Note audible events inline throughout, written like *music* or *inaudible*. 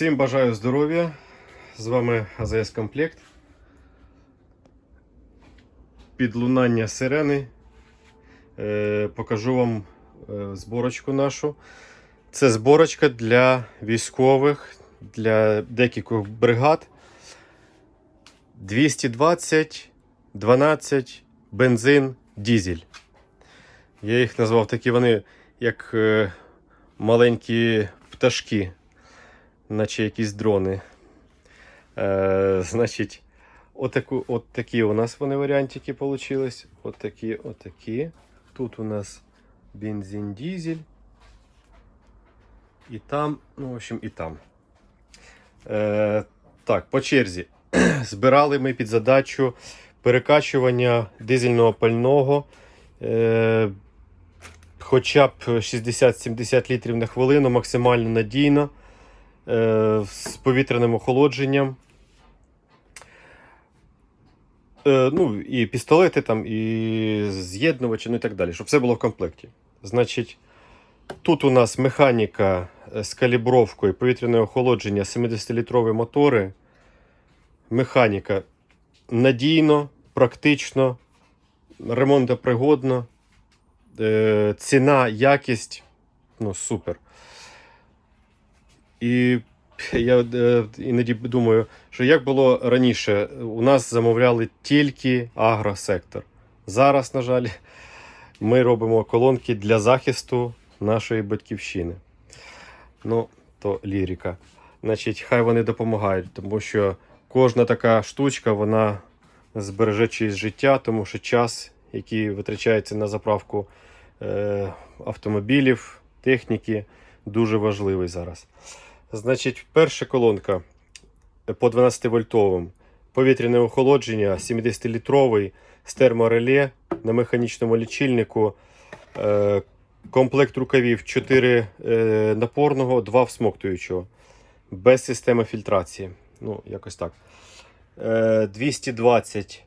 Всім бажаю здоров'я. З вами АЗС Комплект. Підлунання сирени. Е, покажу вам е, зборочку нашу. Це зборочка для військових, для декількох бригад. 220, 12, бензин, дізель. Я їх назвав такі вони, як е, маленькі пташки наче якісь дрони. Е, значить, отаку, от такі у нас вони варіантики вийшли. Отакі, отакі. Тут у нас бензин дізель. І там, ну, в общем, і там. Е, так, по черзі. *clears throat* Збирали ми під задачу перекачування дизельного пального. Е, хоча б 60-70 літрів на хвилину, максимально надійно з повітряним охолодженням. Е, ну, і пістолети, там, і з'єднувачі, ну і так далі, щоб все було в комплекті. Значить, тут у нас механіка е, з калібровкою, повітряне охолодження, 70-літрові мотори. Механіка надійно, практично, ремонтопригодно. Е, ціна, якість ну, супер. І я е, іноді думаю, що як було раніше, у нас замовляли тільки агросектор. Зараз, на жаль, ми робимо колонки для захисту нашої батьківщини. Ну, то лірика. Значить, хай вони допомагають, тому що кожна така штучка, вона збереже чиєсь життя, тому що час, який витрачається на заправку е, автомобілів, техніки, дуже важливий зараз. Значить, перша колонка по 12 вольтовим. Повітряне охолодження 70-літровий з термореле на механічному лічильнику. Е, комплект рукавів 4 е, напорного, 2 всмоктуючого. Без системи фільтрації. Ну, якось так. Е, 220,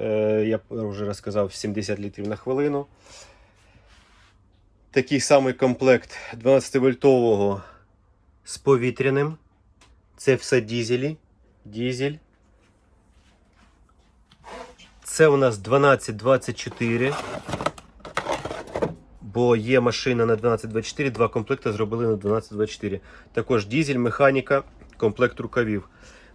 е, я вже розказав, 70 літрів на хвилину. Такий самий комплект 12-вольтового з повітряним. Це все дізелі. Дізель. Це у нас 1224. Бо є машина на 1224, два комплекти зробили на 1224. Також дізель, механіка, комплект рукавів.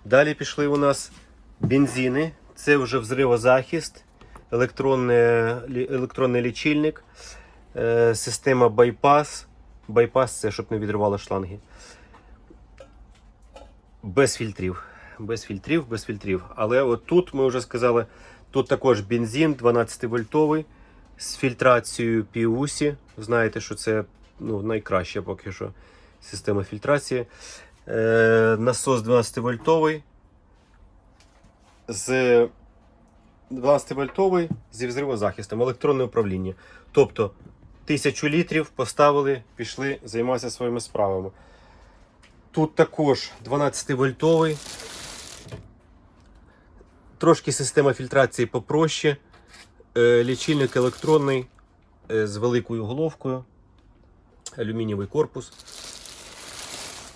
Далі пішли у нас бензини. Це вже взривозахист, електронний, електронний лічильник, е, система байпас. Байпас це щоб не відривало шланги. Без фільтрів. Без фільтрів, без фільтрів. Але от тут ми вже сказали, тут також бензин 12-вольтовий з фільтрацією Піусі. Знаєте, що це ну, найкраща поки що система фільтрації. Е, насос 12-вольтовий. З 12-вольтовий зі взривозахистом, електронне управління. Тобто 1000 літрів поставили, пішли займатися своїми справами. Тут також 12-вольтовий. Трошки система фільтрації попроще. Е, Лічильник електронний е, з великою головкою. Алюмінієвий корпус.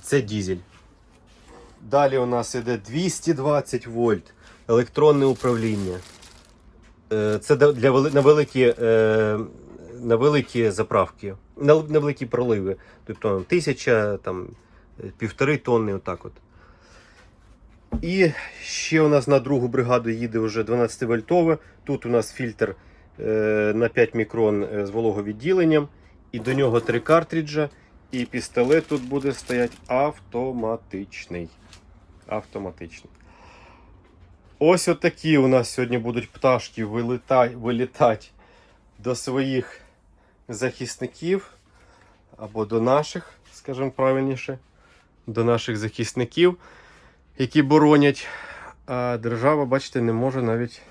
Це дізель. Далі у нас іде 220 вольт. Електронне управління. Е, Це для на великі, на великі заправки, на великі проливи. Тобто тисяча, там, півтори тонни, отак от. І ще у нас на другу бригаду їде вже 12 вольтове. Тут у нас фільтр е, на 5 мікрон е, з вологовідділенням. І до нього три картриджа. І пістолет тут буде стояти автоматичний. Автоматичний. Ось отакі у нас сьогодні будуть пташки вилітати, вилітати до своїх захисників або до наших, скажімо правильніше, до наших захисників, які боронять. А держава, бачите, не може навіть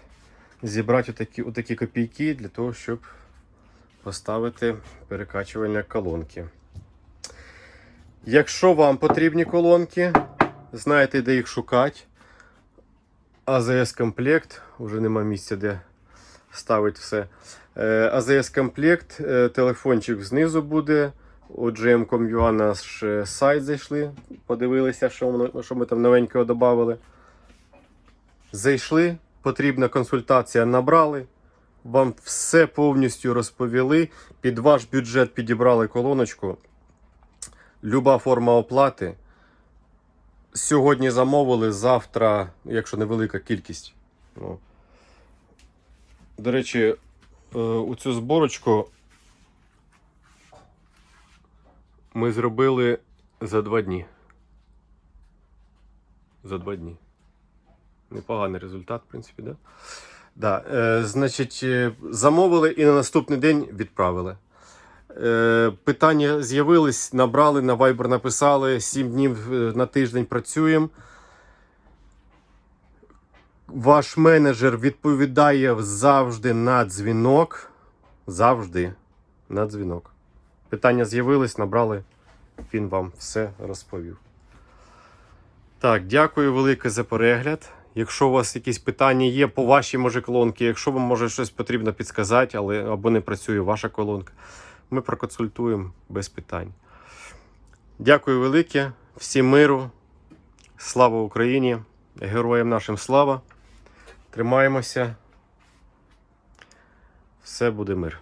зібрати отакі, отакі копійки для того, щоб поставити перекачувальні колонки. Якщо вам потрібні колонки, знаєте, де їх шукати. АЗС комплект, вже нема місця, де ставити все. Е, АЗС комплект, е, телефончик знизу буде. У GM.com.ua наш сайт зайшли, подивилися, що, ми там новенького додали. Зайшли, потрібна консультація набрали. Вам все повністю розповіли. Під ваш бюджет підібрали колоночку. Люба форма оплати. Сьогодні замовили, завтра, якщо невелика кількість. До речі, е, у цю зборочку ми зробили за два дні. За два дні. Непоганий результат, в принципі, да? Да, е, значить, е, замовили і на наступний день відправили. Е, питання з'явились, набрали, на Viber написали, 7 днів е, на тиждень працюємо. Ваш менеджер відповідає завжди на дзвінок. Завжди на дзвінок. Питання з'явились, набрали, він вам все розповів. Так, дякую велике за перегляд. Якщо у вас якісь питання є по вашій може колонці, якщо вам може щось потрібно підсказати, але або не працює ваша колонка, ми проконсультуємо без питань. Дякую велике, всім миру, слава Україні, героям нашим слава. Тримаємося. Все буде мир.